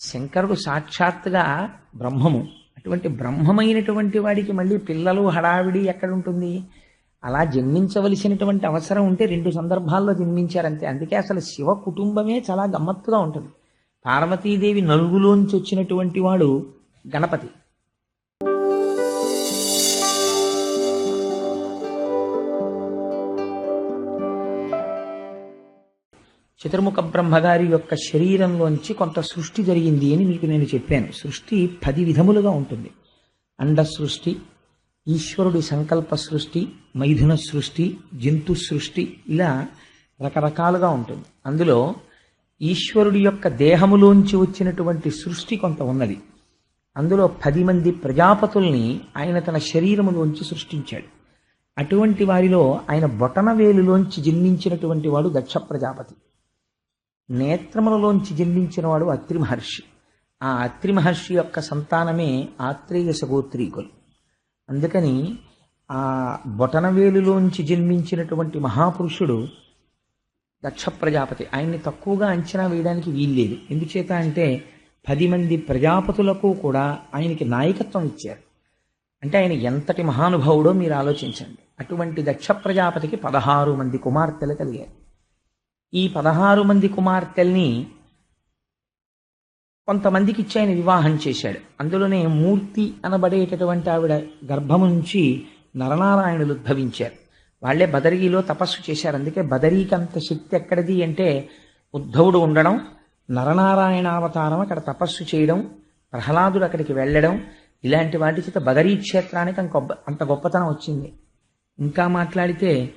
శంకరుడు సాక్షాత్తుగా బ్రహ్మము. అటువంటి బ్రహ్మమైనటువంటి వాడికి మళ్ళీ పిల్లలు హడావిడి ఎక్కడుంటుంది? అలా జన్మించవలసినటువంటి అవసరం ఉంటే రెండు సందర్భాల్లో జన్మించారంతే. అందుకే అసలు శివ కుటుంబమే చాలా గమ్మత్తుగా ఉంటుంది. పార్వతీదేవి నలుగులోంచి వచ్చినటువంటి వాడు గణపతి. చతుర్ముఖ బ్రహ్మగారి యొక్క శరీరంలోంచి కొంత సృష్టి జరిగింది అని మీకు నేను చెప్పాను. సృష్టి పది విధములుగా ఉంటుంది. అండ సృష్టి ఈశ్వరుడి సంకల్ప సృష్టి మైథున సృష్టి జంతు సృష్టి ఇలా రకరకాలుగా ఉంటుంది. అందులో ఈశ్వరుడి యొక్క దేహములోంచి వచ్చినటువంటి సృష్టి కొంత ఉన్నది. అందులో పది మంది ప్రజాపతుల్ని ఆయన తన శరీరములోంచి సృష్టించాడు. అటువంటి వారిలో ఆయన బొటనవేలులోంచి జన్మించినటువంటి వాడు దక్ష ప్రజాపతి. నేత్రములలోంచి జన్మించినవాడు అత్రి మహర్షి. ఆ అత్రి మహర్షి యొక్క సంతానమే ఆత్రేయ సగోత్రీకులు. అందుకని ఆ బొటనవేలులోంచి జన్మించినటువంటి మహాపురుషుడు దక్ష ప్రజాపతి. ఆయన్ని తక్కువగా అంచనా వేయడానికి వీల్లేదు. ఎందుచేత అంటే పది మంది ప్రజాపతులకు కూడా ఆయనకి నాయకత్వం ఇచ్చారు. అంటే ఆయన ఎంతటి మహానుభావుడో మీరు ఆలోచించండి. అటువంటి దక్ష ప్రజాపతికి పదహారు మంది కుమార్తెలు కలిగారు. ఈ పదహారు మంది కుమార్తెల్ని కొంతమందికి ఇచ్చి ఆయన వివాహం చేశాడు. అందులోనే మూర్తి అనబడేటటువంటి ఆవిడ గర్భము నుంచి నరనారాయణులు ఉద్భవించారు. వాళ్ళే బదరీలో తపస్సు చేశారు. అందుకే బదరీకి అంత శక్తి ఎక్కడిది అంటే ఉద్ధవుడు ఉండడం నరనారాయణ అవతారం అక్కడ తపస్సు చేయడం ప్రహ్లాదుడు అక్కడికి వెళ్ళడం ఇలాంటి వాటి చేత బదరీ క్షేత్రానికి గొప్ప అంత గొప్పతనం వచ్చింది. ఇంకా మాట్లాడితే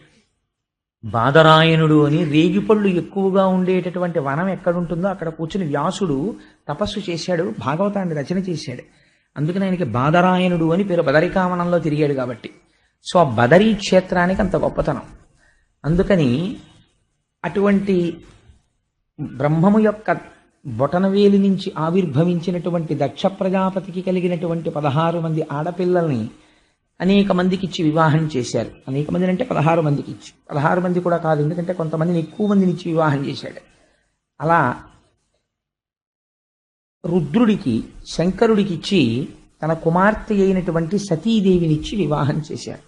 బాదరాయణుడు అని రేగిపళ్ళు ఎక్కువగా ఉండేటటువంటి వనం ఎక్కడుంటుందో అక్కడ కూర్చుని వ్యాసుడు తపస్సు చేశాడు భాగవతాన్ని రచన చేశాడు. అందుకని ఆయనకి బాదరాయణుడు అని పేరు బదరికామనంలో తిరిగాడు కాబట్టి. సో ఆ బదరీ క్షేత్రానికి అంత గొప్పతనం. అందుకని అటువంటి బ్రహ్మము యొక్క బొటనవేలి నుంచి ఆవిర్భవించినటువంటి దక్ష ప్రజాపతికి కలిగినటువంటి పదహారు మంది ఆడపిల్లల్ని అనేక మందికి ఇచ్చి వివాహం చేశారు అనేక మందిని అంటే పదహారు మందికి ఇచ్చి. పదహారు మంది కూడా కాదు ఎందుకంటే కొంతమందిని ఎక్కువ మందిని ఇచ్చి వివాహం చేశాడు. అలా రుద్రుడికి శంకరుడికి ఇచ్చి తన కుమార్తె అయినటువంటి సతీదేవినిచ్చి వివాహం చేశారు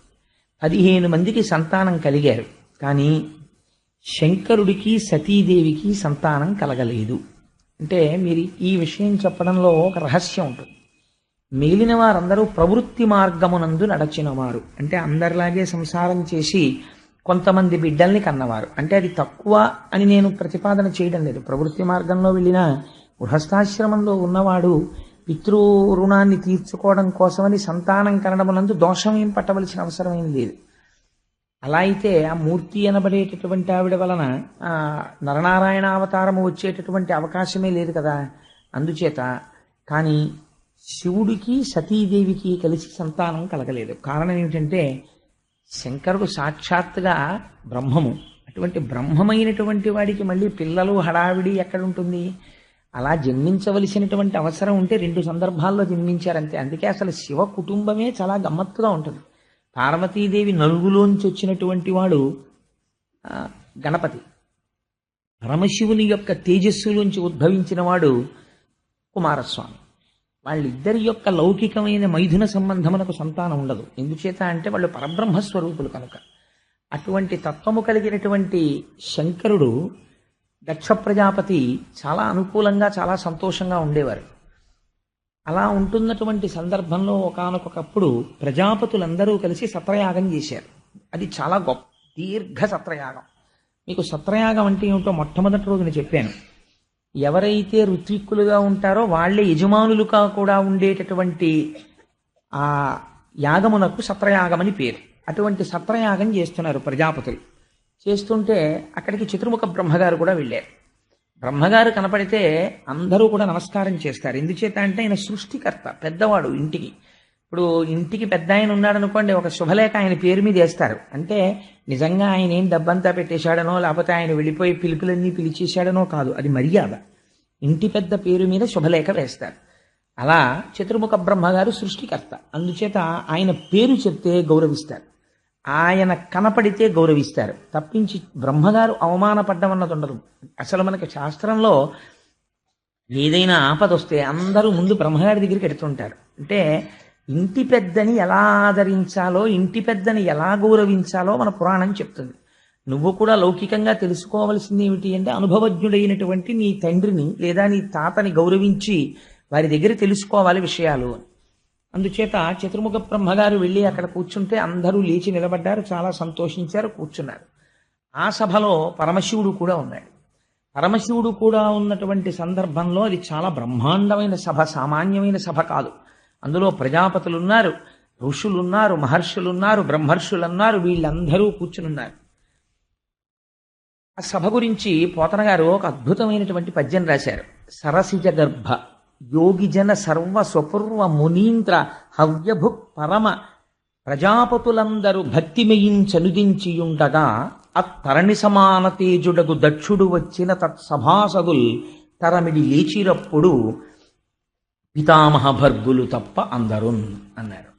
పదిహేను మందికి సంతానం కలిగారు కానీ శంకరుడికి సతీదేవికి సంతానం కలగలేదు. అంటే మీరు ఈ విషయం చెప్పడంలో ఒక రహస్యం ఉంటుంది. మిగిలిన వారందరూ ప్రవృత్తి మార్గమునందు నడచినవారు. అంటే అందరిలాగే సంసారం చేసి కొంతమంది బిడ్డల్ని కన్నవారు. అంటే అది తక్కువ అని నేను ప్రతిపాదన చేయడం లేదు. ప్రవృత్తి మార్గంలో వెళ్ళిన గృహస్థాశ్రమంలో ఉన్నవాడు పితృ రుణాన్ని తీర్చుకోవడం కోసమని సంతానం కనడమునందు దోషం ఏం పట్టవలసిన అవసరం ఏం లేదు. అలా అయితే ఆ మూర్తి అనబడేటటువంటి ఆవిడ వలన నరనారాయణ అవతారము వచ్చేటటువంటి అవకాశమే లేదు కదా. అందుచేత కానీ శివుడికి సతీదేవికి కలిసి సంతానం కలగలేదు. కారణం ఏమిటంటే శంకరుడు సాక్షాత్తుగా బ్రహ్మము. అటువంటి బ్రహ్మమైనటువంటి వాడికి మళ్ళీ పిల్లలు హడావిడి ఎక్కడుంటుంది? అలా జన్మించవలసినటువంటి అవసరం ఉంటే రెండు సందర్భాల్లో జన్మించారంతే. అందుకే అసలు శివ కుటుంబమే చాలా గమ్మత్తుగా ఉంటుంది. పార్వతీదేవి నలుగులోంచి వచ్చినటువంటి వాడు గణపతి. పరమశివుని యొక్క తేజస్సులోంచి ఉద్భవించిన వాడు కుమారస్వామి. వాళ్ళిద్దరి యొక్క లౌకికమైన మైథున సంబంధమునకు సంతానం ఉండదు. ఎందుచేత అంటే వాళ్ళు పరబ్రహ్మ స్వరూపులు కనుక. అటువంటి తత్వము కలిగినటువంటి శంకరుడు దక్ష ప్రజాపతి చాలా అనుకూలంగా చాలా సంతోషంగా ఉండేవారు. అలా ఉంటున్నటువంటి సందర్భంలో ఒకానొకప్పుడు ప్రజాపతులందరూ కలిసి సత్రయాగం చేశారు. అది చాలా గొప్ప దీర్ఘ సత్రయాగం. మీకు సత్రయాగం అంటే ఏమిటో మొట్టమొదటి రోజున చెప్పాను. ఎవరైతే ఋత్విక్కులుగా ఉంటారో వాళ్ళే యజమానులుగా కూడా ఉండేటటువంటి ఆ యాగమునకు సత్రయాగమని పేరు. అటువంటి సత్రయాగం చేస్తున్నారు ప్రజాపతులు. చేస్తుంటే అక్కడికి చతుర్ముఖ బ్రహ్మగారు కూడా వెళ్ళారు. బ్రహ్మగారు కనపడితే అందరూ కూడా నమస్కారం చేస్తారు. ఎందుచేత అంటే ఆయన సృష్టికర్త పెద్దవాడు ఇంటికి. ఇప్పుడు ఇంటికి పెద్ద ఆయన ఉన్నాడు అనుకోండి ఒక శుభలేఖ ఆయన పేరు మీద వేస్తారు. అంటే నిజంగా ఆయన ఏం డబ్బంతా పెట్టేశాడనో లేకపోతే ఆయన వెళ్ళిపోయి పిలుపులన్నీ పిలిచేశాడనో కాదు అది మర్యాద. ఇంటి పెద్ద పేరు మీద శుభలేఖ వేస్తారు. అలా చతుర్ముఖ బ్రహ్మగారు సృష్టికర్త. అందుచేత ఆయన పేరు చెప్తే గౌరవిస్తారు. ఆయన కనపడితే గౌరవిస్తారు. తప్పించి బ్రహ్మగారు అవమానపడ్డం అన్నది ఉండదు. అసలు మనకి శాస్త్రంలో ఏదైనా ఆపద వస్తే అందరూ ముందు బ్రహ్మగారి దగ్గరికి ఎడుతుంటారు అంటే ఇంటి పెద్దని ఎలా ఆదరించాలో ఇంటి పెద్దని ఎలా గౌరవించాలో మన పురాణం చెప్తుంది. నువ్వు కూడా లౌకికంగా తెలుసుకోవలసింది ఏమిటి అంటే అనుభవజ్ఞుడైనటువంటి నీ తండ్రిని లేదా నీ తాతని గౌరవించి వారి దగ్గర తెలుసుకోవాలి విషయాలు. అని అందుచేత చతుర్ముఖ బ్రహ్మగారు వెళ్ళి అక్కడ కూర్చుంటే అందరూ లేచి నిలబడ్డారు చాలా సంతోషించారు కూర్చున్నారు. ఆ సభలో పరమశివుడు కూడా ఉన్నాడు. పరమశివుడు కూడా ఉన్నటువంటి సందర్భంలో అది చాలా బ్రహ్మాండమైన సభ సామాన్యమైన సభ కాదు. అందులో ప్రజాపతులు ఉన్నారు ఋషులున్నారు మహర్షులున్నారు బ్రహ్మర్షులున్నారు వీళ్ళందరూ కూర్చునున్నారు. ఆ సభ గురించి పోతన గారు ఒక అద్భుతమైనటువంటి పద్యం రాశారు. సరసిజ గర్భ యోగిజన సర్వ స్వపూర్వ మునీంద్ర హవ్యభుక్ పరమ ప్రజాపతులందరూ భక్తిమయించనుదించియుండగా అత్తరణి సమాన తేజుడగు దక్షుడు వచ్చిన తత్సభాసదుల్ తరమిడి లేచిరప్పుడు పితామహ భర్గులు తప్ప అందరున్ అన్నారు.